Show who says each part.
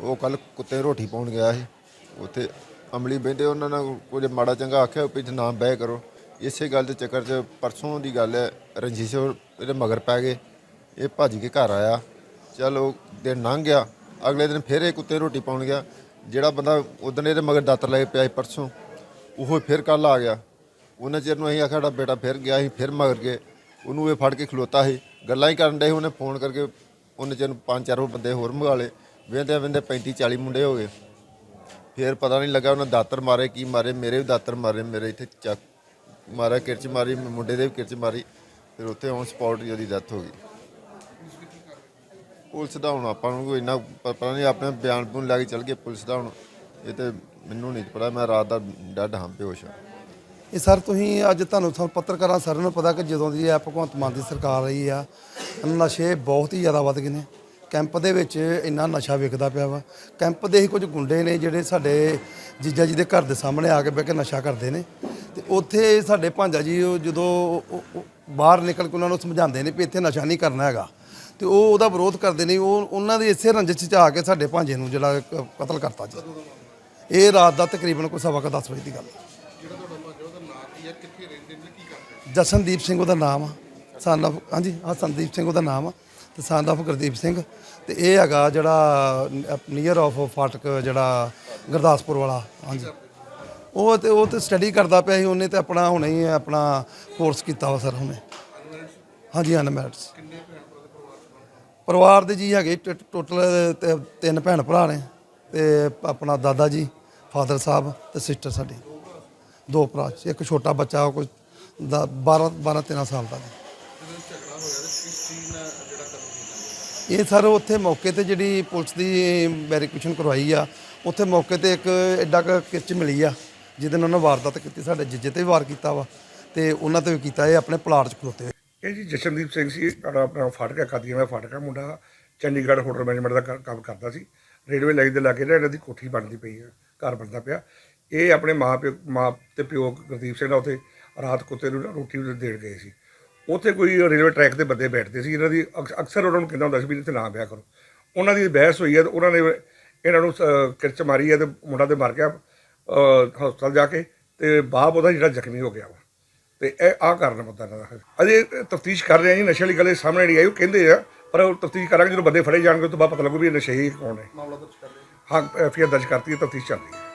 Speaker 1: ਉਹ ਕੱਲ ਕੁੱਤੇ ਰੋਟੀ ਪਾਉਣ ਗਿਆ ਸੀ। ਉੱਥੇ ਅਮਲੀ ਬਹਿੰਦੇ ਉਹਨਾਂ ਨਾਲ ਕੁਝ ਮਾੜਾ ਚੰਗਾ ਆਖਿਆ ਵੀ ਇੱਥੇ ਨਾ ਬਹਿ ਕਰੋ। ਇਸੇ ਗੱਲ ਦੇ ਚੱਕਰ 'ਚ ਪਰਸੋਂ ਦੀ ਗੱਲ ਹੈ ਰਣਜੀਤ ਸਿੰਘ ਇਹਦੇ ਮਗਰ ਪੈ ਗਏ। ਇਹ ਭੱਜ ਕੇ ਘਰ ਆਇਆ। ਚਲ ਉਹ ਦਿਨ ਲੰਘ ਗਿਆ। ਅਗਲੇ ਦਿਨ ਫਿਰ ਇਹ ਕੁੱਤੇ ਰੋਟੀ ਪਾਉਣ ਗਿਆ। ਜਿਹੜਾ ਬੰਦਾ ਉਦੋਂ ਇਹਦੇ ਮਗਰ ਦਾਤਰ ਲੈ ਪਿਆ ਸੀ ਪਰਸੋਂ ਉਹ ਫਿਰ ਕੱਲ ਆ ਗਿਆ। ਉਹਨਾਂ ਚਿਰ ਨੂੰ ਅਸੀਂ ਆਖਿਆ ਸਾਡਾ ਬੇਟਾ ਫਿਰ ਗਿਆ ਸੀ ਫਿਰ ਮਗਰ ਗਏ। ਉਹਨੂੰ ਇਹ ਫੜ ਕੇ ਖਲੋਤਾ ਸੀ। ਗੱਲਾਂ ਹੀ ਕਰਨ ਡਏ ਸੀ, ਉਹਨੇ ਫੋਨ ਕਰਕੇ ਉਹਨੇ ਚਿਰ ਨੂੰ ਪੰਜ ਚਾਰ ਬੰਦੇ ਹੋਰ ਮੰਗਾ ਲਏ। ਵੇਂਦੇ ਵੇਂਦੇ 35 40 ਮੁੰਡੇ ਹੋ ਗਏ। ਫਿਰ ਪਤਾ ਨਹੀਂ ਲੱਗਾ ਉਹਨਾਂ ਦਾਤਰ ਮਾਰੇ, ਕੀ ਮਾਰੇ, ਮੇਰੇ ਵੀ ਦਾਤਰ ਮਾਰੇ, ਮੇਰੇ ਇੱਥੇ ਚੱਕ ਮਾਰਿਆ, ਕਿਰਚ ਮਾਰੀ, ਮੁੰਡੇ ਦੇ ਵੀ ਕਿਰਚ ਮਾਰੀ, ਫਿਰ ਉੱਥੇ ਔਨ ਸਪੌਟ ਹੀ ਉਹਦੀ ਡੈਥ ਹੋ ਗਈ। ਪੁਲਿਸ ਦਾ ਹੁਣ ਆਪਾਂ ਨੂੰ ਕੋਈ ਇੰਨਾ ਪਤਾ ਨਹੀਂ, ਆਪਣੇ ਬਿਆਨ ਬੂਨ ਲੈ ਕੇ ਚੱਲ ਗਏ ਪੁਲਿਸ ਦਾ ਹੁਣ, ਇਹ ਤੇ ਮੈਨੂੰ ਨਹੀਂ ਪਤਾ, ਮੈਂ ਰਾਤ ਦਾ ਡੱਡ ਹਾਂ ਬੇਹੋਸ਼ ਹਾਂ।
Speaker 2: ਇਹ ਸਰ, ਤੁਸੀਂ ਅੱਜ ਤੁਹਾਨੂੰ ਤੁਹਾਨੂੰ ਪੱਤਰਕਾਰਾਂ ਸਾਰਿਆਂ ਨੂੰ ਪਤਾ ਕਿ ਜਦੋਂ ਦੀ ਇਹ ਭਗਵੰਤ ਮਾਨ ਦੀ ਸਰਕਾਰ ਰਹੀ ਆ ਨਸ਼ੇ ਬਹੁਤ ਹੀ ਜ਼ਿਆਦਾ ਵੱਧ ਗਏ ਨੇ। ਕੈਂਪ ਦੇ ਵਿੱਚ ਇੰਨਾ ਨਸ਼ਾ ਵਿਕਦਾ ਪਿਆ ਵਾ। ਕੈਂਪ ਦੇ ਹੀ ਕੁਝ ਗੁੰਡੇ ਨੇ ਜਿਹੜੇ ਸਾਡੇ ਜੀਜਾ ਜੀ ਦੇ ਘਰ ਦੇ ਸਾਹਮਣੇ ਆ ਕੇ ਬਹਿ ਕੇ ਨਸ਼ਾ ਕਰਦੇ ਨੇ। ਤੇ ਉੱਥੇ ਸਾਡੇ ਭਾਂਜਾ ਜੀ ਉਹ ਜਦੋਂ ਉਹ- ਉਹ ਬਾਹਰ ਨਿਕਲ ਕੇ ਉਹਨਾਂ ਨੂੰ ਸਮਝਾਉਂਦੇ ਨੇ ਵੀ ਇੱਥੇ ਨਸ਼ਾ ਨਹੀਂ ਕਰਨਾ ਹੈਗਾ। ਤੇ ਉਹ ਉਹਦਾ ਵਿਰੋਧ ਕਰਦੇ ਨੇ, ਉਹ ਉਹਨਾਂ ਦੇ ਇਸੇ ਰੰਜਿਸ਼ 'ਚ ਆ ਕੇ ਸਾਡੇ ਭਾਂਜੇ ਨੂੰ ਜਿਹੜਾ ਕ- ਕਤਲ ਕਰਤਾ ਜੀ। ਇਹ ਰਾਤ ਦਾ ਤਕਰੀਬਨ ਕੋਈ ਸਵਾ ਕੁ ਦਸ ਵਜੇ ਦੀ ਗੱਲ। ਹੈ ਜਸਨਦੀਪ ਸਿੰਘ ਉਹਦਾ ਨਾਮ ਆ। son ਹਾਂਜੀ, ਹਾਂ, ਸੰਦੀਪ ਸਿੰਘ ਉਹਦਾ ਨਾਮ ਆ। ਤੇ son of ਗੁਰਦੀਪ ਸਿੰਘ ਤੇ ਇਹ ਹੈਗਾ ਜਿਹੜਾ ਨੀਅਰ ਆਫ ਫਾਟਕ ਜਿਹੜਾ ਗੁਰਦਾਸਪੁਰ ਵਾਲਾ, ਹਾਂਜੀ। ਉਹ ਤੇ ਉਹ ਤੇ ਸਟੱਡੀ ਕਰਦਾ ਪਿਆ ਸੀ, ਉਹਨੇ ਤੇ ਆਪਣਾ ਹੁਣੇ ਹੀ ਆਪਣਾ ਕੋਰਸ ਕੀਤਾ ਵਾ ਸਰ ਹੁਣੇ। ਹਾਂਜੀ ਅਨਮੈਰਿਡਸ ਪਰਿਵਾਰ ਦੇ ਜੀ ਹੈਗੇ ਟੋਟਲ ਤਿੰਨ ਭੈਣ ਭਰਾ ਨੇ ਤੇ ਆਪਣਾ ਦਾਦਾ ਜੀ, ਫਾਦਰ ਸਾਹਿਬ ਤੇ ਸਿਸਟਰ ਸਾਡੀ। ਦੋ ਭਰਾ, ਇੱਕ ਛੋਟਾ ਬੱਚਾ, ਉਹ ਕੋਈ 12 12 13 ਸਾਲ ਦਾ। ਜੀ ਇਹ ਸਰ ਉੱਥੇ ਮੌਕੇ ਤੇ ਜਿਹੜੀ ਪੁਲਿਸ ਦੀ ਵੈਰੀਫਿਕੇਸ਼ਨ ਕਰਵਾਈ ਆ, ਉੱਥੇ ਮੌਕੇ ਤੇ ਇੱਕ ਐਡਾ ਕੁ ਕਿਰਚ ਮਿਲੀ ਆ, ਜਿਹਦੇ ਨਾਲ ਉਹਨਾਂ ਵਾਰਦਾਤ ਕੀਤੀ, ਸਾਡੇ ਜੱਜੇ ਤੇ ਵੀ ਵਾਰ ਕੀਤਾ ਵਾ, ਤੇ ਉਹਨਾਂ ਤੇ ਵੀ ਕੀਤਾ, ਇਹ ਆਪਣੇ ਪਲਾਟ 'ਚ ਖਲੋਤੇ
Speaker 3: ਇਹ ਜੀ ਜਸ਼ਨਦੀਪ ਸਿੰਘ ਸੀ ਸਾਡਾ ਆਪਣਾ ਫਾਟਕਾ ਕਾਦੀਆਂ ਦਾ ਫਾਟਕਾ ਮੁੰਡਾ ਚੰਡੀਗੜ੍ਹ ਹੋਟਲ ਮੈਨੇਜਮੈਂਟ ਦਾ ਕ- ਕੰਮ ਕਰਦਾ ਸੀ, ਰੇਲਵੇ ਲਾਈਨ ਦੇ ਲਾਗੇ ਨਾ ਇਹਨਾਂ ਦੀ ਕੋਠੀ ਬਣਦੀ ਪਈ ਹੈ ਘਰ ਬਣਦਾ ਪਿਆ। ਇਹ ਆਪਣੇ ਮਾਂ ਪਿਓ, ਮਾਂ ਤੇ ਪਿਓ ਗੁਰਦੀਪ ਸਿੰਘ ਦਾ ਉੱਥੇ ਰਾਤ ਕੁੱਤੇ ਨੂੰ ਨਾ ਰੋਟੀ ਦੇਣ ਗਏ ਸੀ। ਉੱਥੇ ਕੋਈ ਰੇਲਵੇ ਟਰੈਕ ਤੇ ਬੰਦੇ ਬੈਠਦੇ ਸੀ ਇਹਨਾਂ ਦੀ ਅਕਸ- ਅਕਸਰ ਉਹਨਾਂ ਨੂੰ ਕਹਿੰਦਾ ਹੁੰਦਾ ਸੀ ਵੀ ਇੱਥੇ ਨਾ ਵਿਆਹ ਕਰੋ। ਉਹਨਾਂ ਦੀ ਬਹਿਸ ਹੋਈ ਹੈ ਤੇ ਉਹਨਾਂ ਨੇ ਇਹਨਾਂ ਨੂੰ ਅ, ਕਿਰਚ ਮਾਰੀ ਹੈ ਤੇ ਮੁੰਡਾ ਤੇ ਮਰ ਗਿਆ ਹਸਪਤਾਲ ਜਾ ਕੇ ਤੇ ਬਾਪ ਉਹਦਾ ਜਿਹੜਾ ਜ਼ਖਮੀ ਹੋ ਗਿਆ ਵਾ। ਤੇ ਇਹ ਆ ਕਾਰਨ ਮੁੱਦਾ ਇਹਨਾਂ ਦਾ ਅਜੇ ਤਫਤੀਸ਼ ਕਰ ਰਹੇ ਆ ਜੀ ਨਸ਼ੇ ਵਾਲੀ ਗੱਲ ਇਹ ਸਾਹਮਣੇ ਨਹੀਂ ਆਈ ਉਹ ਕਹਿੰਦੇ ਆ ਪਰ ਉਹ ਤਫਤੀਸ਼ ਕਰਾਂਗੇ ਜਦੋਂ ਬੰਦੇ ਫੜੇ ਜਾਣਗੇ ਉਸ ਤੋਂ ਬਾਅਦ ਪਤਾ ਲੱਗੂ ਵੀ ਇਹ ਨਸ਼ੇ ਹੀ ਕੌਣ ਹੈ ਮਾਮਲਾ ਦਰਜ ਕਰ ਰਹੇ ਹਾਂ। ਐਫ ਦਰਜ ਕਰਤੀ ਹੈ ਤਫਤੀਸ਼ ਚੱਲ ਰਹੀ ਹੈ।